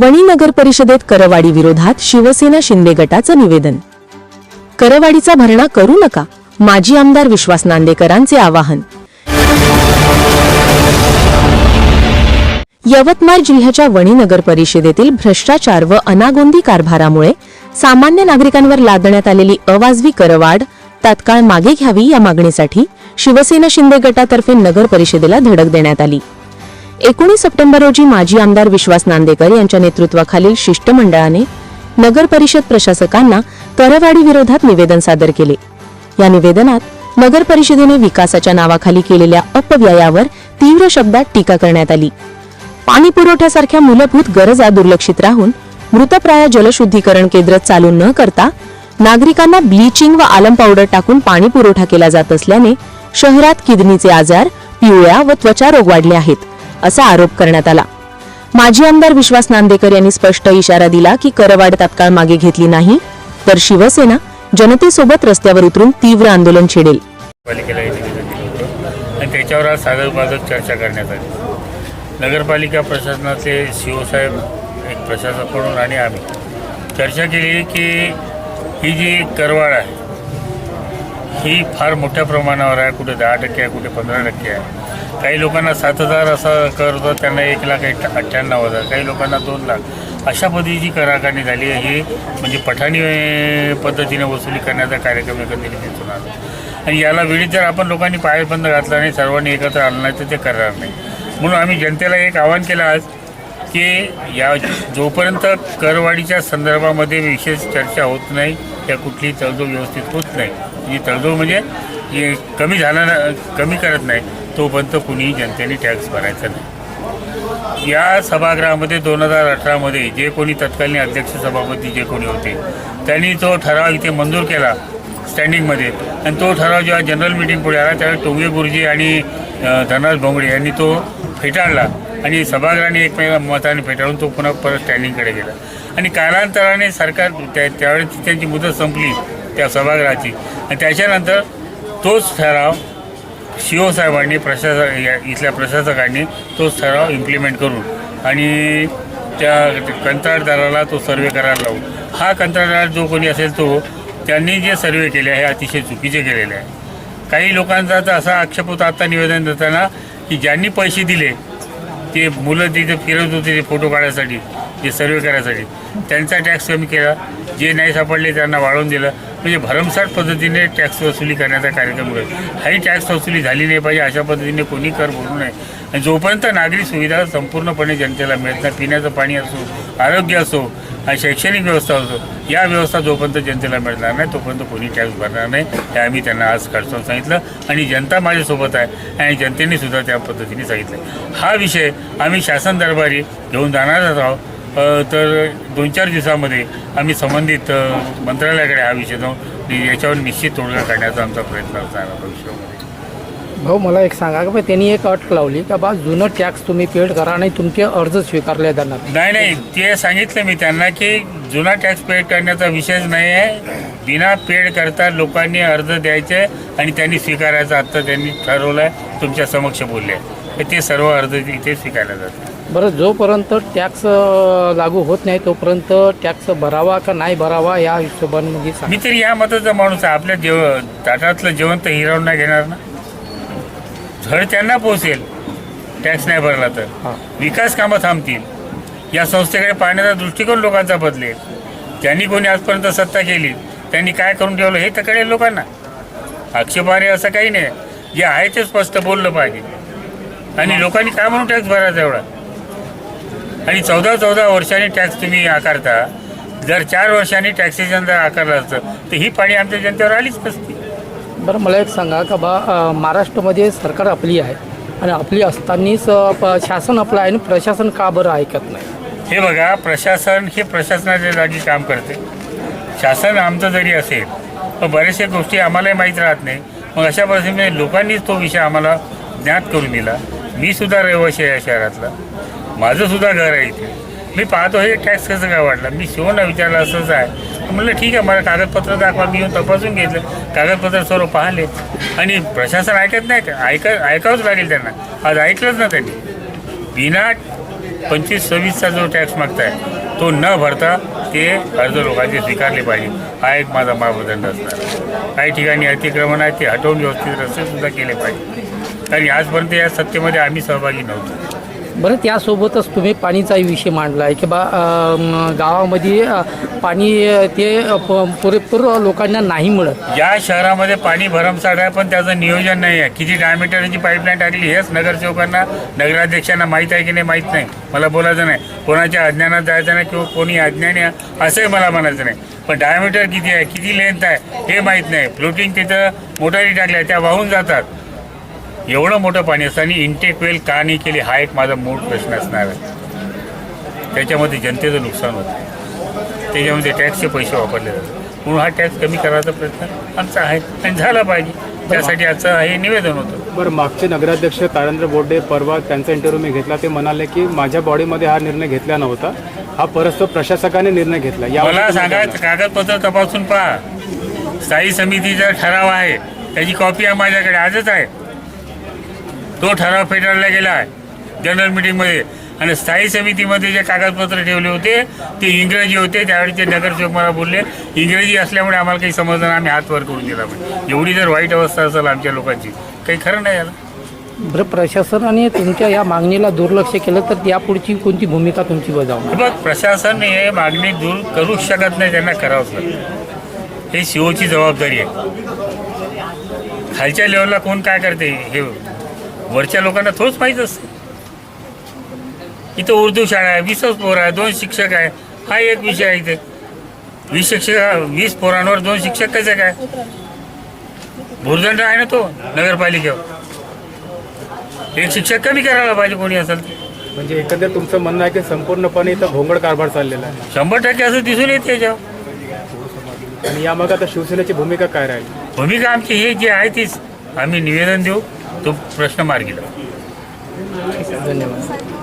वणी नगर परिषदेत करवाडी विरोधात शिवसेना शिंदे गटाचं निवेदन. करवाडीचा भरणा करू नका माजी आमदार विश्वास नांदेकरांचे आवाहन. यवतमाळ जिल्ह्याच्या वणी नगर परिषदेतील भ्रष्टाचार व अनागोंदी कारभारामुळे सामान्य नागरिकांवर लादण्यात आलेली अवाजवी करवाढ तात्काळ मागे घ्यावी या मागणीसाठी शिवसेना शिंदे गटातर्फे नगर परिषदेला धडक देण्यात आली. एकोणीस सप्टेंबर रोजी माजी आमदार विश्वास नांदेकर यांच्या नेतृत्वाखालील शिष्टमंडळाने नगर परिषद प्रशासकांना करवाढी विरोधात निवेदन सादर केले. या निवेदनात नगर परिषदेने विकासाच्या नावाखाली केलेल्या अपव्ययावर तीव्र शब्दात टीका करण्यात आली. पाणी पुरवठ्यासारख्या मूलभूत गरजा दुर्लक्षित राहून मृतप्राय जलशुद्धीकरण केंद्र चालू न करता नागरिकांना ब्लीचिंग व आलम पावडर टाकून पाणी पुरवठा केला जात असल्याने शहरात किडनीचे आजार पिवळ्या व त्वचा रोग वाढले आहेत. असा आरोप करण्यात आला. माजी आमदार विश्वास नांदेकर यांनी स्पष्ट इशारा दिला की करवाढ तात्काळ मागे घेतली नाही तर शिवसेना जनतेसोबत रस्त्यावर उतरून तीव्र आंदोलन छेडेल. पालिकेला आणि त्याच्यावर आज सागर साधक चर्चा करण्यात आली. नगरपालिका प्रशासनाचे शिवसाहेब एक प्रशासक म्हणून आणि आम्ही चर्चा केली की ही जी करवाढ आहे ही फार मोठ्या प्रमाणावर आहे कुठे दहा टक्के आहे कुठे पंधरा टक्के आहे. काही लोकांना सात हजार असं कर त्यांना एक लाख अठ्ठ्याण्णव हजार काही लोकांना दोन लाख. अशा पद्धतीची कर झाली आहे ही म्हणजे पठाणी पद्धतीने वसुली करण्याचा कार्यक्रम एकंदरीत दिसून आला आणि याला वेळी जर आपण लोकांनी पायबंद घातला नाही सर्वांनी एकत्र आलं नाही तर ते करणार नाही. म्हणून आम्ही जनतेला एक आवाहन केलं आज की या जोपर्यंत करवाढीच्या संदर्भामध्ये विशेष चर्चा होत नाही त्या कुठलीही तडजोड व्यवस्थित होत नाही. ही तडजोड म्हणजे हे कमी झाला ना कमी करत नाही तोपर्यंत कुणीही जनतेने टॅक्स भरायचा नाही. या सभागृहामध्ये दोन हजार अठरामध्ये जे कोणी तत्कालीन अध्यक्ष सभापती जे कोणी होते त्यांनी तो ठराव इथे मंजूर केला स्टँडिंगमध्ये आणि तो ठराव जेव्हा जनरल मीटिंग पुढे आला त्यावेळी टोंगे गुरुजी आणि अ, धनराज भोंगडे यांनी तो फेटाळला आणि सभागृहाने एकमेका मताने फेटाळून तो पुन्हा परत स्टँडिंगकडे गेला. आणि कालांतराने सरकार त्या त्यावेळेस त्यांची मुदत संपली त्या सभागृहाची. आणि त्याच्यानंतर तोच ठराव शिवसाहेबांनी प्रशासक या इथल्या प्रशासकांनी तोच ठराव इम्प्लिमेंट करून आणि त्या कंत्राटदाराला तो सर्वे करायला लावून. हा कंत्राटदार जो कोणी असेल तो त्यांनी जे सर्वे केले आहे अतिशय चुकीचे केलेले आहे. काही लोकांचा तर असा आक्षेप होता आत्ता निवेदन देताना की ज्यांनी पैसे दिले ते मुलं तिथे फिरत होते ते फोटो काढायसाठी ते सर्वे करायसाठी त्यांचा टॅक्स कमी केला. जे नाही सापडले त्यांना वाढवून दिलं. म्हणजे भरमसाठ पद्धतीने टॅक्स वसुली करण्याचा कार्यक्रम होईल. हाही टॅक्स वसुली झाली नाही पाहिजे अशा पद्धतीने कोणी कर भरू नये. आणि जोपर्यंत नागरी सुविधा संपूर्णपणे जनतेला मिळत नाही पिण्याचं पाणी असो आरोग्य असो आणि शैक्षणिक व्यवस्था असो या व्यवस्था जोपर्यंत जनतेला मिळणार नाही तोपर्यंत कोणी टॅक्स भरणार नाही. हे आम्ही त्यांना आज खडसावून सांगितलं. आणि जनता माझ्यासोबत आहे आणि जनतेने सुद्धा त्या पद्धतीने सांगितलं हा विषय आम्ही शासन दरबारी घेऊन जाणारच आहोत. तर दोन चार दिवसामध्ये आम्ही संबंधित मंत्रालयाकडे हा विषय जाऊन याच्यावर निश्चित तोडगा काढण्याचा आमचा प्रयत्न असणार भविष्यामध्ये. भाऊ मला एक सांगा का त्यांनी एक अट लावली का बा जुनं टॅक्स तुम्ही पेड करा नाही तुमचे अर्ज स्वीकारले जाणार नाही. नाही ते सांगितलं मी त्यांना की जुना टॅक्स पेड करण्याचा विषयच नाही आहे. बिना पेड करता लोकांनी अर्ज द्यायचे आणि त्यांनी स्वीकारायचं. आत्ता त्यांनी ठरवलं आहे तुमच्या समक्ष बोलले. ते सर्व अर्ज इथे स्वीकारले जातात. बरं जोपर्यंत टॅक्स लागू होत नाही तोपर्यंत टॅक्स भरावा का नाही भरावा या हिशोबाने म्हणजे मी तरी या मताचा माणूस आहे. आपल्या जेव ताटातलं जेवण तर हिरावून नाही घेणार ना? धड त्यांना पोचेल टॅक्स नाही भरला तर. हां. विकास कामं थांबतील. या संस्थेकडे पाहण्याचा दृष्टिकोन लोकांचा बदलेल. त्यांनी कोणी आजपर्यंत सत्ता केली? त्यांनी काय करून ठेवलं हे तर कळेल लोकांना. आक्षेपार्ह असं काही नाही. जे आहे ते स्पष्ट बोललं पाहिजे. आणि लोकांनी काय म्हणून टॅक्स भरायचा एवढा? आणि चौदा चौदा वर्षांनी टॅक्स तुम्ही आकारता. जर चार वर्षांनी टॅक्सेशन जर आकारलं असतं तर ही पाणी आमच्या जनतेवर आलीच नसती. बरं मला एक सांगा का बा महाराष्ट्रामध्ये सरकार आपली आहे आणि आपली असतानाच शासन आपलं आहे आणि प्रशासन का बरं ऐकत नाही? हे बघा प्रशासन हे प्रशासनाच्या जागी काम करते. शासन आमचं जरी असेल पण बऱ्याचशा गोष्टी आम्हालाही माहीत राहत नाही. मग अशा परिस्थितीमध्ये लोकांनीच तो विषय आम्हाला ज्ञात करून दिला. मी सुद्धा रहिवासी आहे या शहरातला. माझं सुद्धा घर आहे इथे. मी पाहतो हे टॅक्स कसं काय वाटला? मी शिवना विचारलं असंच आहे. म्हणलं ठीक आहे मला कागदपत्र दाखवा. मी येऊन तपासून घेतलं. कागदपत्र सर्व पाहिले. आणि प्रशासन ऐकत नाही का ऐक ऐकावंच लागेल त्यांना. आज ऐकलंच ना त्यांनी. बिना पंचवीस सव्वीसचा जो टॅक्स मागताय तो न भरता ते अर्ज लोकांचे स्वीकारले पाहिजे. हा एक माझा मापदंड असणार. काही ठिकाणी अतिक्रमण आहे ते हटवून व्यवस्थित रस्तेसुद्धा केले पाहिजे. कारण आजपर्यंत या सत्तेमध्ये आम्ही सहभागी नव्हतो. बरं त्यासोबतच तुम्ही पाणीचाही विषय मांडला आहे की बा गावामध्ये पाणी ते प- पुरेपूर लोकांना नाही मिळत. या शहरामध्ये पाणी भरमसाठ आहे पण त्याचं नियोजन नाही आहे. किती डायमीटरची पाईपलाईन टाकली हेच नगरसेवकांना नगराध्यक्षांना माहीत आहे की नाही माहीत नाही. मला बोलायचं नाही. कोणाच्या अज्ञानात जायचं नाही किंवा कोणी अज्ञानी असंही मला म्हणायचं नाही. पण डायमीटर किती आहे किती लेंथ आहे हे माहीत नाही. फ्लोटिंग तिथं मोटारी टाकल्या त्या वाहून जातात. एवढं मोठं पाणी असताना इंटेक वेल का नाही केली हा एक माझा मूळ प्रश्न असणार आहे. त्याच्यामध्ये जनतेचं नुकसान होतं. त्याच्यामध्ये टॅक्सचे पैसे वापरले जातात. म्हणून हा टॅक्स कमी करायचा प्रयत्न आमचा आहे आणि झाला पाहिजे. त्यासाठी आजचं हे निवेदन होतं. बरं मागचे नगराध्यक्ष तारेंद्र बोर्डे परवा त्यांचा इंटरव्ह्यू मी घेतला. ते म्हणाले की माझ्या बॉडीमध्ये हा निर्णय घेतला नव्हता. हा परस्पर प्रशासकाने निर्णय घेतला. मला सांगा कागदपत्र तपासून पहा. स्थायी समितीचा ठराव आहे त्याची कॉपी आहे माझ्याकडे आजच आहे. तो ठराव फेटाळला गेला आहे जनरल मीटिंगमध्ये आणि स्थायी समितीमध्ये जे कागदपत्र ठेवले होते ते इंग्रजी होते. त्यावेळी ते नगरसेवक मला बोलले इंग्रजी असल्यामुळे आम्हाला काही समजलं नाही, आम्ही हात वर करून दिला एवढी जर वाईट अवस्था असेल आमच्या लोकांची काही खरं नाही याला बरं प्रशासनाने तुमच्या या मागणीला दुर्लक्ष केलं तर यापुढची कोणती भूमिका तुमची बजावणार? बघ प्रशासन हे मागणी दूर करूच शकत नाही त्यांना करावंच लागतं हे सीओची जबाबदारी आहे. खालच्या लेवलला कोण काय करते हे वरच्या लोकांना थोडंच माहीत असतं. इथं उर्दू शाळा आहे वीसच पोरं आहे दोन शिक्षक आहे. हा एक विषय आहे इथे. वीस शिक्षक वीस पोरांवर दोन शिक्षक कसं काय? भुर्दंड आहे ना तो नगरपालिकेवर. एक शिक्षक कमी करायला पाहिजे कोणी असेल म्हणजे एकंदर तुमचं म्हणणं आहे की संपूर्णपणे इथं भोंगड कारभार चाललेला आहे. शंभर टक्के असं दिसून येते याच्यावर. आणि यामागे आता शिवसेनेची भूमिका काय राहील? भूमिका आमची ही जी आहे तीच. आम्ही निवेदन देऊ. तो प्रश्न मार्गी लावू. धन्यवाद.